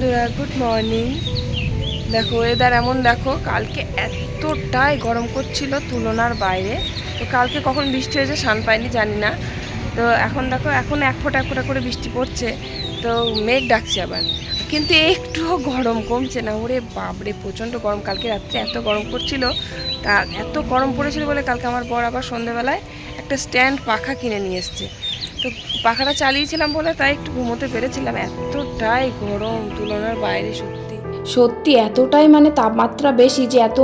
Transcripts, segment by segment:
বন্ধুরা good morning দেখো weather এমন, দেখো, কালকে এতটাই গরম করছিল তুলনার বাইরে। তো কালকে কখন বৃষ্টি হয়েছে শান পাইনি, জানি না। তো এখন দেখো, এখন এক ফোঁটা এক ফোঁটা করে বৃষ্টি পড়ছে। তো মেঘ ডাকছে আবার। কিন্তু একটুও গরম কমছে না। ওরে বাপরে, প্রচণ্ড গরম। কালকে রাত্রে এত গরম করছিল। তা এত গরম পড়েছিল বলে কালকে আমার বর আবার সন্ধেবেলায় একটা স্ট্যান্ড পাখা কিনে নিয়ে এসছে। তো পাখাটা চালিয়েছিলাম বলে তাই একটু ঘুমোতে পেরেছিলাম। এতটাই গরম, তুলনার বাইরে সত্যি সত্যি এতটাই মানে তাপমাত্রা বেশি যে এত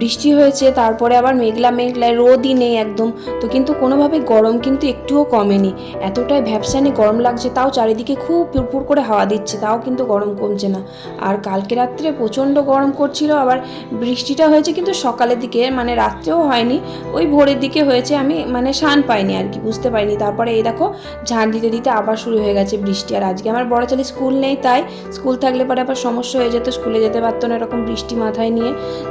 বৃষ্টি হয়েছে, তারপরে আবার মেঘলা মেঘলা রোদই নেই একদম। তো কিন্তু কোনোভাবে গরম কিন্তু একটুও কমেনি। এতটাই ভ্যাপসানি গরম লাগছে, তাও চারিদিকে খুব পুরপুর করে হাওয়া দিচ্ছে, তাও কিন্তু গরম কমছে না। আর কালকে রাত্রে প্রচণ্ড গরম করছিল, আবার বৃষ্টিটা হয়েছে কিন্তু সকালের দিকে মানে রাত্রেও হয়নি, ওই ভোরের দিকে হয়েছে, আমি মানে শান পাইনি আর কি, বুঝতে পারিনি। তারপরে এই দেখো ঝাড় দিতে দিতে আবার শুরু হয়ে গেছে বৃষ্টি। আর আজকে আমার বড় ছেলে স্কুল নেই, তাই স্কুল থাকলে পরে আবার সমস্যা হয়ে যেত স্কুলে যেতে পারতো না, এরকম বৃষ্টি মাথায় নিয়ে।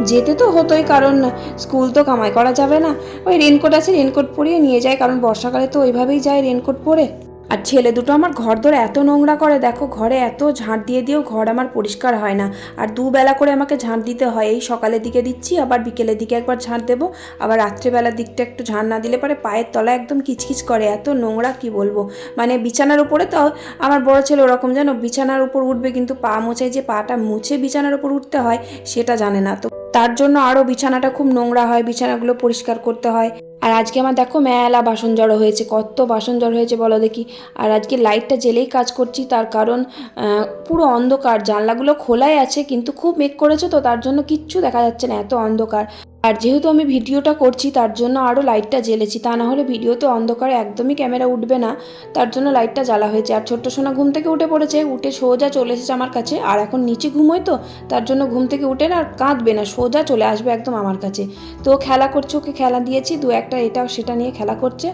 যেতে তো হতোই, কারণ স্কুল তো কামাই করা যাবে না। ওই রেনকোট আছে রেনকোট পরিয়ে নিয়ে যায়, কারণ বর্ষাকালে তো ওইভাবেই যায় রেনকোট পরে। আর ছেলে দুটো আমার ঘর ধরে এত নোংরা করে, দেখো ঘরে এত ঝাঁট দিয়ে দিয়েও ঘর আমার পরিষ্কার হয় না। আর দুবেলা করে আমাকে ঝাঁট দিতে হয়, এই সকালের দিকে দিচ্ছি, আবার বিকেলের দিকে একবার ঝাঁট দেবো, আবার রাত্রেবেলার দিকটা একটু ঝাঁট না দিলে পরে পায়ের তলা একদম কিচকিচ করে, এত নোংরা কি বলব? মানে বিছানার উপরে তো আমার বড় ছেলে ওরকম জানো বিছানার উপর উঠবে, কিন্তু পা মোছায় যে পাটা মুছে বিছানার উপর উঠতে হয়, সেটা জানে না। তো তার জন্য আরও বিছানাটা খুব নোংরা হয়, বিছানাগুলো পরিষ্কার করতে হয়। আর আজকে আমার দেখো মেলা বাসন জড়ো হয়েছে, কত বাসন জড়ো হয়েছে বলো দেখি। আর আজকে লাইটটা জেলেই কাজ করছি, তার কারণ পুরো অন্ধকার, জানলাগুলো খোলাই আছে, কিন্তু খুব মেঘ করেছে তো, তার জন্য কিচ্ছু দেখা যাচ্ছে না, এত অন্ধকার। আর যেহেতু আমি ভিডিওটা করছি, তার জন্য আরও লাইটটা জ্বেলেছি। তা না হলে ভিডিওতে অন্ধকারে একদমই ক্যামেরা উঠবে না, তার জন্য লাইটটা জ্বালা হয়েছে। আর ছোট্ট সোনা ঘুম থেকে উঠে পড়েছে, উঠে সোজা চলে এসেছে আমার কাছে। আর এখন নিচে ঘুমোয় তো, তার জন্য ঘুম থেকে উঠে না আর কাঁদবে না, সোজা চলে আসবে একদম আমার কাছে। তো খেলা করছে, ওকে খেলা দিয়েছি, দু একটা এটা সেটা নিয়ে খেলা করছে।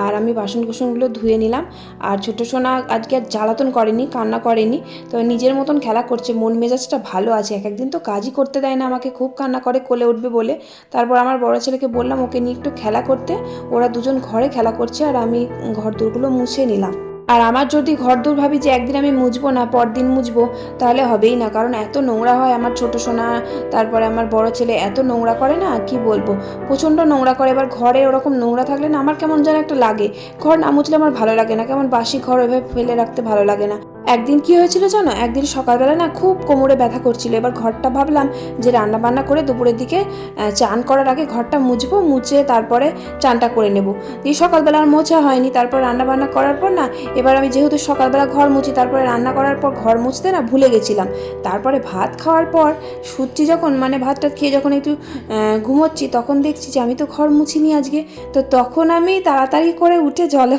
আর আমি বাসন কুসনগুলো ধুয়ে নিলাম। আর ছোট সোনা আজকে আর জ্বালাতন করেনি, কান্না করেনি। তো নিজের মতন খেলা করছে, মন মেজাজটা ভালো আছে। এক একদিন তো কাজই করতে দেয় না আমাকে, খুব কান্না করে কোলে উঠবে বলে। তারপর আমার বড় ছেলেকে বললাম, ওকে নিয়ে একটু খেলা করতে। ওরা দুজন ঘরে খেলা করছে আর আমি ঘর দূরগুলো মুছে নিলাম। আর আমার যদি ঘর দূর ভাবি যে একদিন আমি মুছবো না, পরদিন মুছবো, তাহলে হবেই না। কারণ এত নোংরা হয় আমার ছোট সোনা, তারপরে আমার বড় ছেলে এত নোংরা করে না, কি বলব? প্রচণ্ড নোংরা করে। এবার ঘরে ওরকম নোংরা থাকলে না আমার কেমন যেন একটা লাগে। ঘর না মুছলে আমার ভালো লাগে না। কেমন বাসি ঘর এভাবে ফেলে রাখতে ভালো লাগে না। একদিন কি হয়েছিল জানো? একদিন সকালবেলা না খুব কোমরে ব্যথা করছিল। এবার ঘরটা ভাবলাম যে রান্না বান্না করে দুপুরের দিকে চান করার আগে ঘরটা মুছবো, মুছে তারপরে চানটা করে নেব। দিয়ে সকালবেলা আর মোছা হয়নি। তারপর রান্না বান্না করার পর না, এবার আমি যেহেতু সকালবেলা ঘর মুছি, তারপরে রান্না করার পর ঘর মুছতে না ভুলে গেছিলাম। তারপরে ভাত খাওয়ার পর শুচ্ছি যখন মানে ভাতটা খেয়ে যখন একটু ঘুমোচ্ছি, তখন দেখছি যে আমি তো ঘর মুছিনি আজকে। তো তখন আমি তাড়াতাড়ি করে উঠে জলে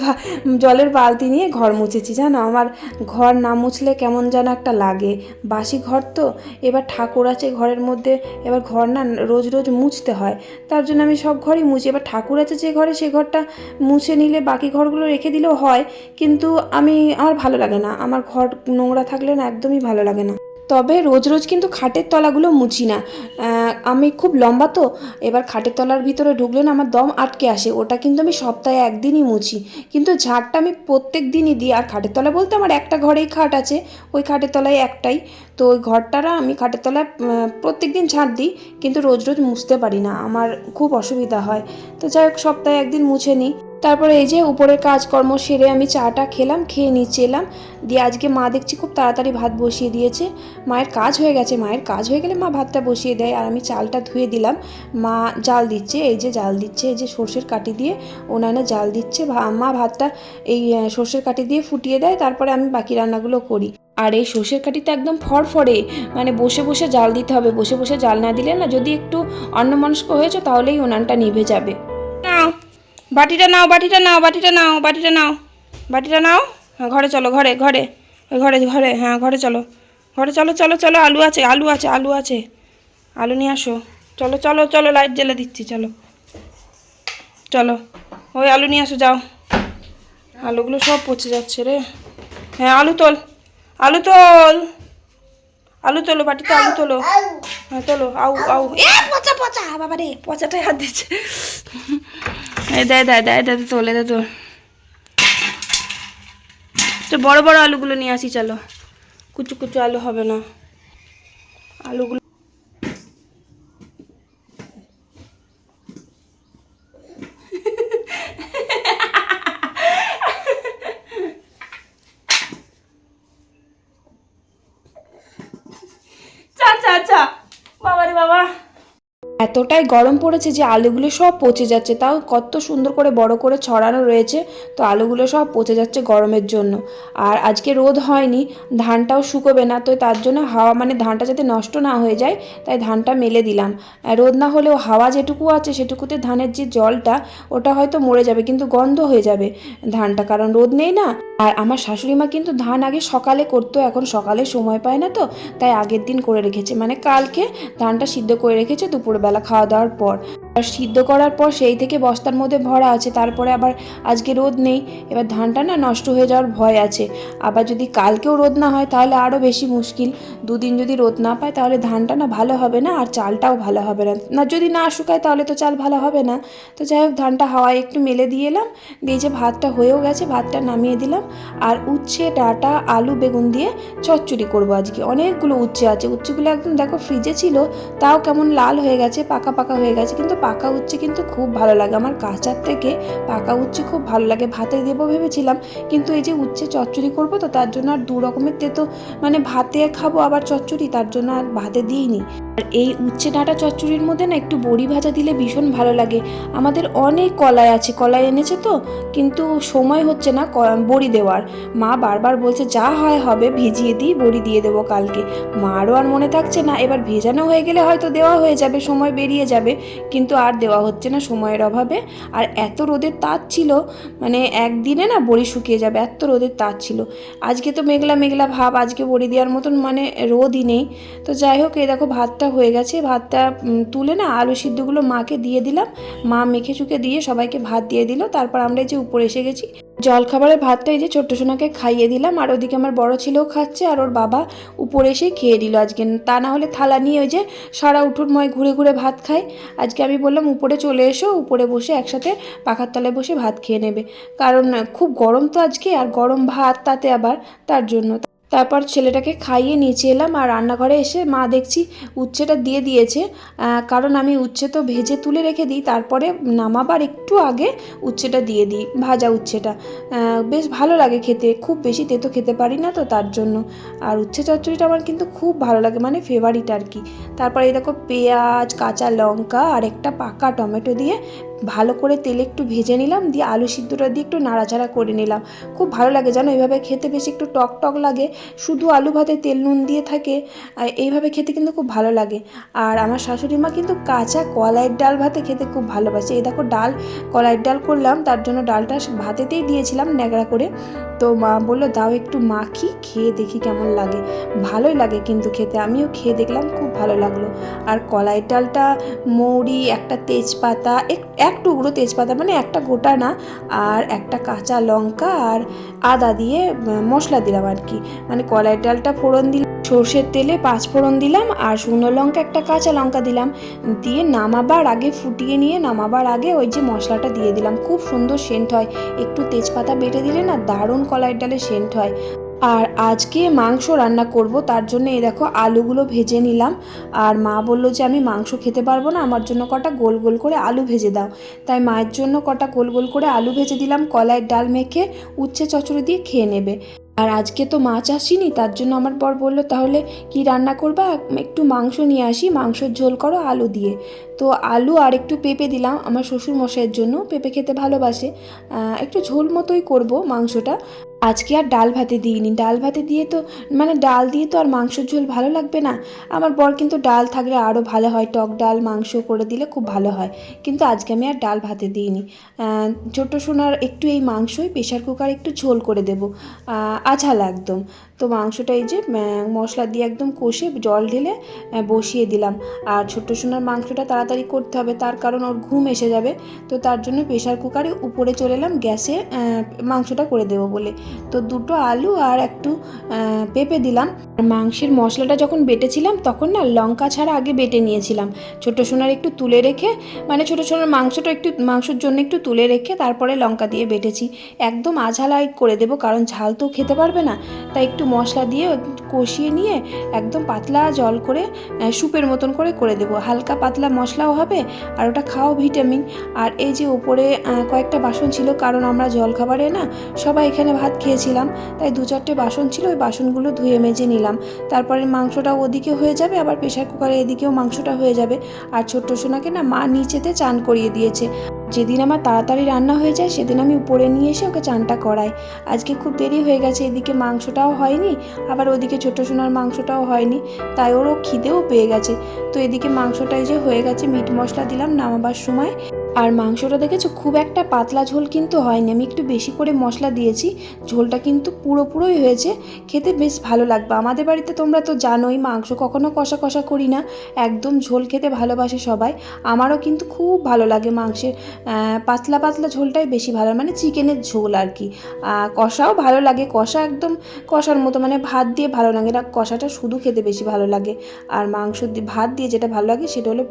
জলের বালতি নিয়ে ঘর মুছেছি। জানো? আমার ঘর না মুছলে কেমন যেন একটা লাগে। বাসি ঘর তো? এবার ঠাকুর আছে ঘরের মধ্যে, এবার ঘর না রোজ রোজ মুছতে হয়। তার জন্য আমি সব ঘরই মুছি। এবার ঠাকুর আছে যে ঘরে, সে ঘরটা মুছে নিলে বাকি ঘরগুলো রেখে দিলেও হয়। কিন্তু আমি, আমার ভালো লাগে না। আমার ঘর নোংরা থাকলে না একদমই ভালো লাগে না। তবে রোজ রোজ কিন্তু খাটের তলাগুলো মুছি না। আমি খুব লম্বা তো, এবার খাটের তলার ভিতরে ঢুকলে না আমার দম আটকে আসে, ওটা কিন্তু আমি সপ্তাহে একদিনই মুছি। কিন্তু ঝাড়টা আমি প্রত্যেক দিনই দিই, আর খাটের তলা বলতে আমার একটা ঘরেই খাট আছে, ওই খাটের তলায় একটাই। তো ওই ঘরটারা আমি খাটের তলায় প্রত্যেক দিন ঝাড় দিই, কিন্তু রোজ রোজ মুছতে পারি না, আমার খুব অসুবিধা হয়। তো যাই হোক, সপ্তাহে একদিন মুছে নিই। তারপরে এই যে উপরের কাজকর্ম সেরে আমি চাটা খেলাম, খেয়ে নিচে এলাম দিয়ে আজকে মা দেখছি খুব তাড়াতাড়ি ভাত বসিয়ে দিয়েছে। মায়ের কাজ হয়ে গেছে, মায়ের কাজ হয়ে গেলে মা ভাতটা বসিয়ে দেয়। আর আমি চালটা ধুয়ে দিলাম। মা জাল দিচ্ছে, এই যে জাল দিচ্ছে, এই যে সর্ষের কাটি দিয়ে উনানে জাল দিচ্ছে। মা ভাতটা এই সর্ষের কাটি দিয়ে ফুটিয়ে দেয়, তারপরে আমি বাকি রান্নাগুলো করি। আর এই সর্ষের কাঠিতে একদম ফড়ফড়ে মানে বসে বসে জাল দিতে হবে। বসে বসে জাল না দিলে না যদি একটু অন্যমনস্ক হয়েছে তাহলেই উনানটা নিভে যাবে। বাটিটা নাও বাটিটা নাও বাটিটা নাও বাটিটা নাও। বাটিটা নাও? হ্যাঁ ঘরে চলো, ঘরে ঘরে। ওই ঘরে ঘরে হ্যাঁ ঘরে চলো। ঘরে চলো চলো চলো, আলু আছে আলু আছে আলু আছে। আলু নিয়ে আসো। চলো চলো চলো, লাইট জ্বেলে দিচ্ছি, চলো। চলো, ওই আলু নিয়ে আসো, যাও। আলুগুলো সব পচে যাচ্ছে রে। হ্যাঁ আলু তোল আলু তোল। আলু তোলো, বাটিতে আলু তোলো। হ্যাঁ তোলো, আউ আউ। এ, পচা পচা বাবা রে পচাটাই হাত দিচ্ছে। দেয় দেয় দেয় দেয় তোলে দে তোল তো বড় বড় আলুগুলো নিয়ে আসি, চলো। কুচু কুচু আলু হবে না। আলুগুলো এতটাই গরম পড়েছে যে আলুগুলো সব পচে যাচ্ছে। তাও কত সুন্দর করে বড় করে ছড়ানো রয়েছে। তো আলুগুলো সব পচে যাচ্ছে গরমের জন্য। আর আজকে রোদ হয়নি, ধানটাও শুকোবে না। তো তার জন্য হাওয়া মানে ধানটা যাতে নষ্ট না হয়ে যায়, তাই ধানটা মেলে দিলাম। রোদ না হলেও হাওয়া যেটুকু আছে, সেটুকুতে ধানের যে জলটা, ওটা হয়তো মরে যাবে, কিন্তু গন্ধ হয়ে যাবে ধানটা। কারণ রোদ নেই না। আর আমার শাশুড়ি মা কিন্তু ধান আগে সকালে করতো, এখন সকালে সময় পায় না তো, তাই আগের দিন করে রেখেছে। মানে কালকে ধানটা সিদ্ধ করে রেখেছে, দুপুরবেলা খাওয়া দাওয়ার পর আর সিদ্ধ করার পর সেই থেকে বস্তার মধ্যে ভরা আছে, তারপরে আবার আজকে রোদ নেই, এবার ধানটা না নষ্ট হয়ে যাওয়ার ভয় আছে। আবার যদি কালকেও রোদ না হয়, তাহলে আরও বেশি মুশকিল। দুদিন যদি রোদ না পায়, তাহলে ধানটা না ভালো হবে না, আর চালটাও ভালো হবে না। না, যদি না শুকায়, তাহলে তো চাল ভালো হবে না। তো যাই হোক, ধানটা হাওয়ায় একটু মেলে দিয়ে এলাম, দিয়ে যে ভাতটা হয়েও গেছে, ভাতটা নামিয়ে দিলাম। আর উচ্ছে, ডাটা, আলু, বেগুন দিয়ে চচ্চড়ি করব আজকে। অনেকগুলো উচ্ছে আছে। উচ্ছেগুলো একদম দেখো ফ্রিজে ছিল, তাও কেমন লাল হয়ে গেছে, পাকা পাকা হয়ে গেছে, কিন্তু পাকা উচ্ছে কিন্তু খুব ভালো লাগে। আমার কাঁচার থেকে পাকা উচ্ছে খুব ভালো লাগে। ভাতে দেবো ভেবেছিলাম, কিন্তু এই যে উচ্ছে চচ্চড়ি করব তো তার জন্য আর দু রকমের তেতো মানে ভাতে খাব আবার চচ্চড়ি, তার জন্য আর ভাতে দিইনি। আর এই উচ্ছে ডাঁটা চচ্চড়ির মধ্যে না একটু বড়ি ভাজা দিলে ভীষণ ভালো লাগে। আমাদের অনেক কলাই আছে, কলাই এনেছে তো, কিন্তু সময় হচ্ছে না বড়ি দেওয়ার। মা বারবার বলছে, যা হয় হবে, ভিজিয়ে দিই, বড়ি দিয়ে দেবো কালকে। মারও আর মনে থাকছে না, এবার ভেজানো হয়ে গেলে হয়তো দেওয়া হয়ে যাবে, সময় বেরিয়ে যাবে, কিন্তু আর দেওয়া হচ্ছে না সময়ের অভাবে। আর এত রোদের তাত ছিল মানে একদিনে না বড়ি শুকিয়ে যাবে, এত রোদের তাত ছিল। আজকে তো মেঘলা মেঘলা ভাব, আজকে বড়ি দেওয়ার মতন মানে রোদই নেই। তো যাই হোক, এই দেখো ভাতটা হয়ে গেছে। ভাতটা তুলে না আলু সিদ্ধগুলো মাকে দিয়ে দিলাম। মা মেখে চুকে দিয়ে সবাইকে ভাত দিয়ে দিল। তারপর আমরা যে উপরে এসে গেছি জলখাবারের ভাতটা এই যে ছোট্ট সোনাকে খাইয়ে দিলাম, আর ওদিকে আমার বড় ছেলেও খাচ্ছে, আর ওর বাবা উপরে এসে খেয়ে দিল আজকে। তা না হলে থালা নিয়ে ওই যে সারা উঠোনময় ঘুরে ঘুরে ভাত খায়। আজকে আমি বললাম, উপরে চলে এসো, উপরে বসে একসাথে পাখার তলায় বসে ভাত খেয়ে নেবে। কারণ খুব গরম তো আজকে, আর গরম ভাত তাতে আবার তার জন্য। তারপর ছেলেটাকে খাইয়ে নিচে এলাম আর রান্নাঘরে এসে মা দেখছি উচ্ছেটা দিয়ে দিয়েছে। কারণ আমি উচ্ছে তো ভেজে তুলে রেখে দিই, তারপরে নামাবার একটু আগে উচ্ছেটা দিয়ে দিই, ভাজা উচ্ছেটা। বেশ ভালো লাগে খেতে, খুব বেশি তেতো খেতে পারি না তো তার জন্য। আর উচ্ছে চচ্চড়িটা আমার কিন্তু খুব ভালো লাগে মানে ফেভারিট আর কি। তারপরে এই দেখো পেঁয়াজ, কাঁচা লঙ্কা আর একটা পাকা টমেটো দিয়ে ভালো করে তেলে একটু ভেজে নিলাম, দিয়ে আলু সিদ্ধটা দিয়ে একটু নাড়াচাড়া করে নিলাম। খুব ভালো লাগে জানো এইভাবে খেতে বেশি একটু টক টক লাগে, শুধু আলু ভাতে তেল নুন দিয়ে থাকে এইভাবে খেতে কিন্তু খুব ভালো লাগে। আর আমার শাশুড়ি মা কিন্তু কাঁচা কলাইয়ের ডাল ভাতে খেতে খুব ভালোবাসে। এই দেখো ডাল, কলাইয়ের ডাল করলাম, তার জন্য ডালটা ভাতেতেই দিয়েছিলাম ন্যাকড়া করে। তো মা বলল, দাও একটু মাখি, খেয়ে দেখি কেমন লাগে। ভালোই লাগে কিন্তু খেতে, আমিও খেয়ে দেখলাম, খুব ভালো লাগল। আর কলাইয়ের ডালটা, মৌরি, একটা তেজপাতা, এক এক টুকরো তেজপাতা মানে একটা গোটা না, আর একটা কাঁচা লঙ্কা আর আদা দিয়ে মশলা দিলাম আর কি। মানে কলাইয়ের ডালটা ফোড়ন দিলাম, সর্ষের তেলে পাঁচ ফোড়ন দিলাম, আর শুকনো লঙ্কা একটা কাঁচা লঙ্কা দিলাম। দিয়ে নামাবার আগে, ফুটিয়ে নিয়ে নামাবার আগে ওই যে মশলাটা দিয়ে দিলাম। খুব সুন্দর সেন্ট হয়। একটু তেজপাতা বেটে দিলে না, দারুণ কলাইয়ের ডালে সেন্ট হয়। আর আজকে মাংস রান্না করব, তার জন্য এই দেখো আলুগুলো ভেজে নিলাম। আর মা বলল যে, আমি মাংস খেতে পারব না, আমার জন্য কটা গোল গোল করে আলু ভেজে দাও। তাই মায়ের জন্য কটা গোল গোল করে আলু ভেজে দিলাম, কলাইয়ের ডাল মেখে উচ্ছে চচড়ে দিয়ে খেয়ে নেবে। আর আজকে তো মাছ আসিনি, তার জন্য আমার বর বলল, তাহলে কি রান্না করবা? একটু মাংস নিয়ে আসি, মাংসের ঝোল করো আলু দিয়ে। তো আলু আর একটু পেঁপে দিলাম আমার শ্বশুর মশাইয়ের জন্য। পেঁপে খেতে ভালোবাসে। একটু ঝোল মতোই করব মাংসটা। আজকে আর ডাল ভাতে দিইনি। ডাল ভাতে দিয়ে তো মানে ডাল দিয়ে তো আর মাংসের ঝোল ভালো লাগবে না। আমার বর কিন্তু ডাল থাকলে আরও ভালো হয়। টক ডাল, মাংস করে দিলে খুব ভালো হয়। কিন্তু আজকে আমি আর ডাল ভাতে দিইনি। ছোট্ট সোনার একটু এই মাংসই প্রেশার কুকার একটু ঝোল করে দেবো। আঝাল একদম। তো মাংসটা এই যে মশলা দিয়ে একদম কষে জল ঢেলে বসিয়ে দিলাম। আর ছোট্ট সোনার মাংসটা তাড়াতাড়ি করতে হবে, তার কারণ ওর ঘুম এসে যাবে। তো তার জন্য প্রেশার কুকারে উপরে চলে এলাম, গ্যাসে মাংসটা করে দেবো বলে। তো দুটো আলু আর একটু পেঁপে দিলাম। আর মাংসের মশলাটা যখন বেটেছিলাম, তখন না লঙ্কা ছাড়া আগে বেটে নিয়েছিলাম। ছোটো সোনার একটু তুলে রেখে মানে ছোটো সোনার মাংসটা একটু, মাংসের জন্য একটু তুলে রেখে তারপরে লঙ্কা দিয়ে বেটেছি। একদম আঝালাই করে দেবো, কারণ ঝাল তো খেতে পারবে না। তাই একটু মশলা দিয়ে কষিয়ে নিয়ে একদম পাতলা জল করে স্যুপের মতন করে করে দেবো। হালকা পাতলা মশলাও হবে আর ওটা খাও ভিটামিন। আর এই যে উপরে কয়েকটা বাসন ছিল, কারণ আমরা জলখাবারে না সবাই এখানে ভাত খেয়েছিলাম, তাই দু চারটে বাসন ছিল, ওই বাসনগুলো ধুয়ে মেজে নিলাম। তারপরে মাংসটা ওদিকে হয়ে যাবে, আবার প্রেশার কুকারে এদিকেও মাংসটা হয়ে যাবে। আর ছোট্ট সোনাকে না মা নিচেতে চান করিয়ে দিয়েছে। যেদিন আমার তাড়াতাড়ি রান্না হয়ে যায়, সেদিন আমি উপরে নিয়ে এসে ওকে চানটা করাই। আজকে খুব দেরি হয়ে গেছে, এদিকে মাংসটাও হয়নি, আবার ওদিকে ছোট সোনার মাংসটাও হয়নি, তাই ওরও খিদেও পেয়ে গেছে। তো এদিকে মাংসটাই যে হয়ে গেছে, মিট মশলা দিলাম নামাবার সময়। আর মাংসটা দেখেছ? খুব একটা পাতলা ঝোল কিন্তু হয়নি। আমি একটু বেশি করে মশলা দিয়েছি। ঝোলটা কিন্তু পুরোপুরোই হয়েছে। খেতে বেশ ভালো লাগবে। আমাদের বাড়িতে তোমরা তো জানোই, মাংস কখনো কষা কষা করি না। একদম ঝোল খেতে ভালোবাসে সবাই। আমারও কিন্তু খুব ভালো লাগে মাংসের পাতলা পাতলা ঝোলটাই বেশি ভালো মানে চিকেনের ঝোল আর কি। কষাও ভালো লাগে। কষা একদম কষার মতো মানে ভাত দিয়ে ভালো লাগে না। কষাটা শুধু খেতে বেশি ভালো লাগে। আর মাংস দিয়ে ভাত দিয়ে যেটা ভালো লাগে সেটা হলো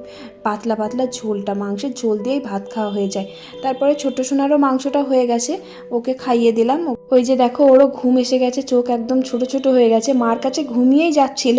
পাতলা পাতলা ঝোলটা। মাংসের ঝোল দিয়েই ভাত খাওয়া হয়ে যায়। তারপরে ছোট সোনারও মাংসটা হয়ে গেছে, ওকে খাইয়ে দিলাম। ওই যে দেখো, ওরও ঘুম এসে গেছে, চোখ একদম ছোট ছোট হয়ে গেছে। মার কাছে ঘুমিয়েই যাচ্ছিল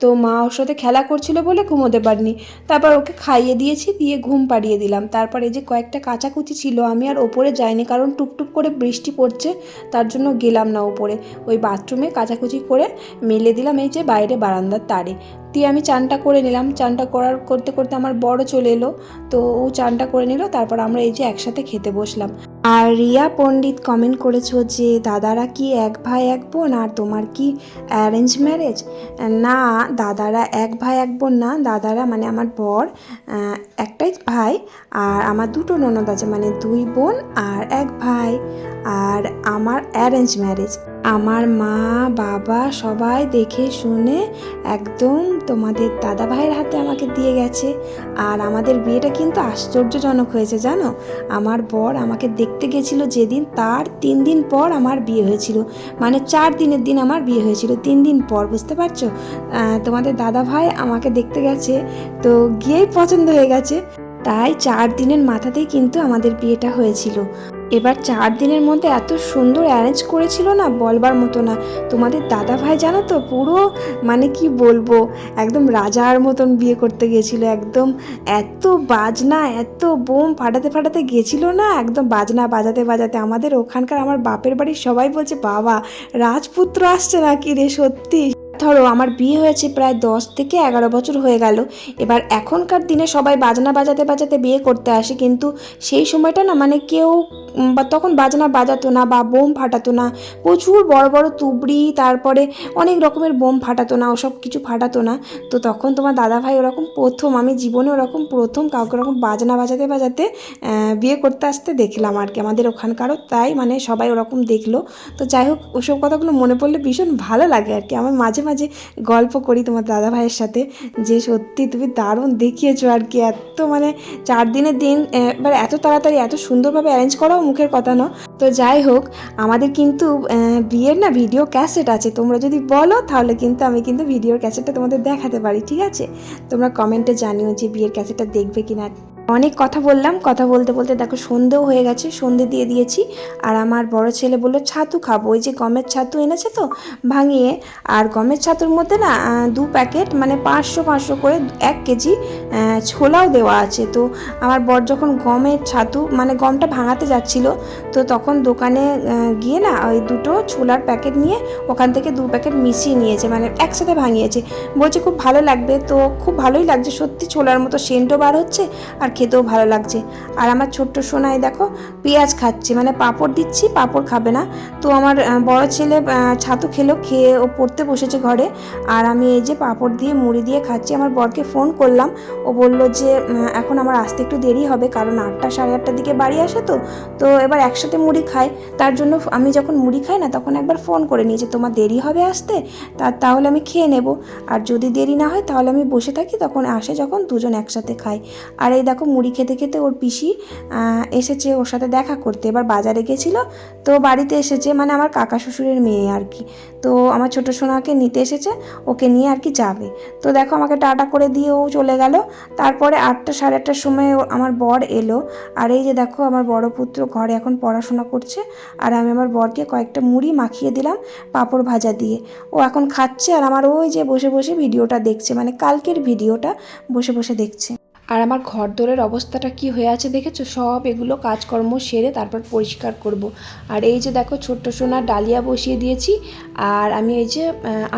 তো মা ওর সাথে খেলা করছিল বলে ঘুমোতে পারিনি। তারপর ওকে খাইয়ে দিয়েছি, দিয়ে ঘুম পাড়িয়ে দিলাম। তারপর এই যে কয়েকটা কাচাকুচি ছিল, আমি আর ওপরে যাইনি, কারণ টুপটুপ করে বৃষ্টি পড়ছে, তার জন্য গেলাম না ওপরে। ওই বাথরুমে কাচাকুচি করে মেলে দিলাম এই যে বাইরে বারান্দার তারে। দিয়ে আমি চানটা করে নিলাম। চানটা করার করতে করতে আমার বড় চলে এলো। তো ও চানটা করে নিল, তারপর আমরা এই যে একসাথে খেতে বসলাম। আর রিয়া পণ্ডিত কমেন্ট করেছ যে, দাদারা কি এক ভাই এক বোন? আর তোমার কি অ্যারেঞ্জ ম্যারেজ না, দাদারা এক ভাই এক বোন না, দাদারা মানে আমার বর একটাই ভাই, আর আমার দুটো ননদ আছে মানে দুই বোন আর এক ভাই, আর আমার অ্যারেঞ্জ ম্যারেজ আমার মা, বাবা সবাই দেখে শুনে একদম তোমাদের দাদা ভাইয়ের হাতে আমাকে দিয়ে গেছে। আর আমাদের বিয়েটা কিন্তু আশ্চর্যজনক হয়েছে, জানো? আমার বর আমাকে দেখতে গেছিল যেদিন, তার তিন দিন পর আমার বিয়ে হয়েছিল। মানে চার দিনের দিন আমার বিয়ে হয়েছিল, তিন দিন পর, বুঝতে পারছ? তোমাদের দাদা ভাই আমাকে দেখতে গেছে, তো গিয়েই পছন্দ হয়ে গেছে। তাই চার দিনের মাথাতেই কিন্তু আমাদের বিয়েটা হয়েছিল। এবার চার দিনের মধ্যে এত সুন্দর অ্যারেঞ্জ করেছিল না বলবার মতো না। তোমাদের দাদা ভাই জানো তো পুরো মানে কি বলব, একদম রাজার মতন বিয়ে করতে গেছিল একদম এত বাজনা, এত বোম ফাটাতে ফাটাতে গেছিল না, একদম বাজনা বাজাতে বাজাতে। আমাদের ওখানকার আমার বাপের বাড়ির সবাই বলছে, বাবা, রাজপুত্র আসছে নাকি রে সত্যি? ধরো, আমার বিয়ে হয়েছে প্রায় দশ থেকে এগারো বছর হয়ে গেল। এবার এখনকার দিনে সবাই বাজনা বাজাতে বাজাতে বিয়ে করতে আসে, কিন্তু সেই সময়টা না মানে কেউ বা তখন বাজনা বাজাতো না বা বোম ফাটাতো না। প্রচুর বড় বড় তুবড়ি, তারপরে অনেক রকমের বোম ফাটাতো না, ওসব কিছু ফাটাতো না। তো তখন তোমার দাদা ভাই ওরকম প্রথম, আমি জীবনে ওরকম প্রথম কাউকে ওরকম বাজনা বাজাতে বাজাতে বিয়ে করতে আসতে দেখলাম আর কি, আমাদের ওখানকারও তাই মানে সবাই ওরকম দেখল। তো যাই হোক, ওসব কথাগুলো মনে পড়লে ভীষণ ভালো লাগে আর কি, আমার মাঝে মাঝে গল্প করি তোমার দাদা ভাইয়ের সাথে, যে সত্যি তুমি দারুণ দেখিয়েছো আর কি, এত মানে চার দিনের দিন এবার এত তাড়াতাড়ি, এত সুন্দরভাবে অ্যারেঞ্জ করাও মুখের কথা না তো যাই হোক, আমাদের কিন্তু বিয়ের না ভিডিও ক্যাসেট আছে, তোমরা যদি বলো তাহলে কিন্তু আমি কিন্তু ভিডিওর ক্যাসেটটা তোমাদের দেখাতে পারি, ঠিক আছে? তোমরা কমেন্টে জানিও যে বিয়ের ক্যাসেটটা দেখবে কিনা। অনেক কথা বললাম, কথা বলতে বলতে দেখো সন্ধেও হয়ে গেছে, সন্ধে দিয়ে দিয়েছি। আর আমার বড় ছেলে বলল, ছাতু খাব। ওই যে গমের ছাতু এনেছে তো, ভাঙিয়ে। আর গমের ছাতুর মধ্যে না দু প্যাকেট মানে পাঁচশো পাঁচশো করে এক কেজি ছোলাও দেওয়া আছে। তো আমার বর যখন গমের ছাতু মানে গমটা ভাঙাতে যাচ্ছিল, তো তখন দোকানে গিয়ে না ওই দুটো ছোলার প্যাকেট নিয়ে ওখান থেকে দু প্যাকেট মিশিয়ে নিয়েছে মানে একসাথে ভাঙিয়েছে। বলছে, খুব ভালো লাগবে তো, খুব ভালোই লাগছে। সত্যি ছোলার মতো সেন্টও বার হচ্ছে, আর খেতেও ভালো লাগছে। আর আমার ছোট্ট সোনাই দেখো, পেঁয়াজ খাচ্ছে। মানে পাঁপড় দিচ্ছি, পাঁপড় খাবে না। তো আমার বড় ছেলে ছাতু খেলো, খেয়ে ও পড়তে বসেছে ঘরে। আর আমি এই যে পাঁপড় দিয়ে, মুড়ি দিয়ে খাচ্ছি। আমার বরকে ফোন করলাম। ও বলল যে এখন আমার আসতে একটু দেরি হবে, কারণ আটটা, সাড়ে আটটার দিকে বাড়ি আসে তো। তো এবার একসাথে মুড়ি খাই। তার জন্য আমি যখন মুড়ি খাই না, তখন একবার ফোন করে নিই যে, তোমার দেরি হবে আসতে? তা, তাহলে আমি খেয়ে নেব। আর যদি দেরি না হয়, তাহলে আমি বসে থাকি। তখন আসে যখন দুজন একসাথে খাই। আর এই দেখো মুড়ি খেতে খেতে ওর পিসি এসেছে ওর সাথে দেখা করতে। এবার বাজারে গেছিল, তো বাড়িতে এসেছে মানে আমার কাকা শ্বশুরের মেয়ে আর কি। তো আমার ছোটো সোনাকে নিতে এসেছে, ওকে নিয়ে আর কি যাবে। তো দেখো আমাকে টাটা করে দিয়ে ও চলে গেল। তারপরে আটটা সাড়ে আটটার সময় আমার বর এলো। আর এই যে দেখো আমার বড় পুত্র ঘরে এখন পড়াশোনা করছে। আর আমি আমার বরকে কয়েকটা মুড়ি মাখিয়ে দিলাম পাঁপড় ভাজা দিয়ে। ও এখন খাচ্ছে আর আমার ওই যে বসে বসে ভিডিওটা দেখছে মানে কালকের ভিডিওটা বসে বসে দেখছে। আর আমার ঘর দোরের অবস্থাটা কি হয়ে আছে দেখেছ? সব এগুলো কাজকর্ম সেরে তারপর পরিষ্কার করব। আর এই যে দেখো, ছোট্ট সোনার ডালিয়া বসিয়ে দিয়েছি। আর আমি এই যে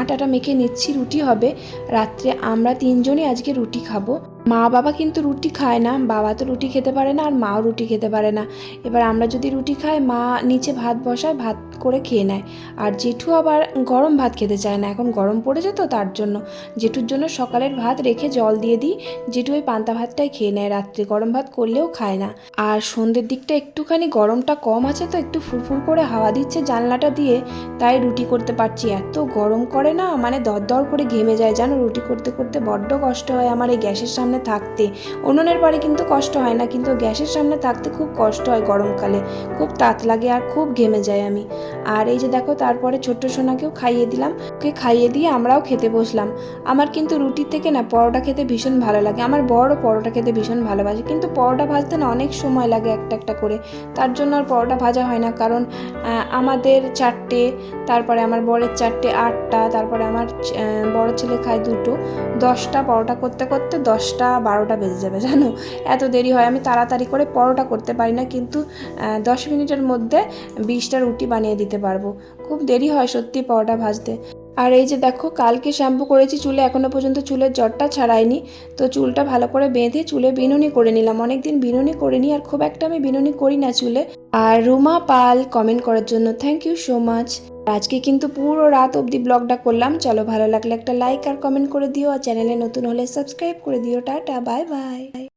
আটাটা মেখে নিচ্ছি, রুটি হবে। রাত্রে আমরা তিনজনই আজকে রুটি খাব। মা বাবা কিন্তু রুটি খায় না, বাবা তো রুটি খেতে পারে না আর মাও রুটি খেতে পারে না। এবার আমরা যদি রুটি খাই, মা নিচে ভাত বসায়, ভাত করে খেয়ে নেয়। আর জেঠু আবার গরম ভাত খেতে চায় না, এখন গরম পড়েছে তো তার জন্য। জেঠুর জন্য সকালের ভাত রেখে জল দিয়ে দিই, জেঠু ওই পান্তা ভাতটাই খেয়ে নেয়, রাত্রে গরম ভাত করলেও খায় না। আর সন্ধ্যের দিকটা একটুখানি গরমটা কম আছে তো একটু ফুরফুর করে হাওয়া দিচ্ছে জানলাটা দিয়ে, তাই রুটি করতে পারছি এত গরম করে না মানে দর দর করে ঘেমে যায়, জানো? রুটি করতে করতে বড্ড কষ্ট হয়, আমার এই গ্যাসের সামনে থাকতে। উনুনের পাড়ে কিন্তু কষ্ট হয় না, কিন্তু গ্যাসের সামনে থাকতে খুব কষ্ট হয় গরমকালে। খুব তাত লাগে আর খুব ঘেমে যায় আমি। আর এই যে দেখো, তারপরে ছোট্ট সোনাকেও খাইয়ে দিলাম। ওকে খাইয়ে দিয়ে আমরাও খেতে বসলাম। আমার কিন্তু রুটির থেকে না পরোটা খেতে ভীষণ ভালো লাগে। আমার বড় পরোটা খেতে ভীষণ ভালোবাসে। কিন্তু পরোটা ভাজতে না অনেক সময় লাগে একটা একটা করে। তার জন্য আর পরোটা ভাজা হয় না। কারণ আমাদের চারটে, তারপরে আমার বরের চারটে আটটা, তারপরে আমার বড় ছেলে খায় দুটো। দশটা পরোটা করতে করতে দশটা বারোটা বেজে যাবে, জানো? এত দেরি হয়। আমি তাড়াতাড়ি করে পরোটা করতে পারি না। কিন্তু দশ মিনিটের মধ্যে বিশটা রুটি বানিয়ে দিতে পারব। খুব দেরি হয় সত্যি পরোটা ভাজতে। আর এই যে দেখো, কালকে শ্যাম্পু করেছি চুলে, এখনও পর্যন্ত চুলের জটটা ছাড়াইনি। তো চুলটা ভালো করে বেঁধে চুলে বিনুনি করে নিলাম। অনেকদিন বিনুনি করিনি আর খুব একটা আমি বিনুনি করি না চুলে। আর রুমা পাল কমেন্ট করার জন্য থ্যাংক ইউ সো মাচ আজকে কিন্তু পুরো রাত অবধি ব্লগটা করলাম। চলো ভালো লাগলে একটা লাইক আর কমেন্ট করে দিও। আর চ্যানেলে নতুন হলে সাবস্ক্রাইব করে দিও। Tata bye bye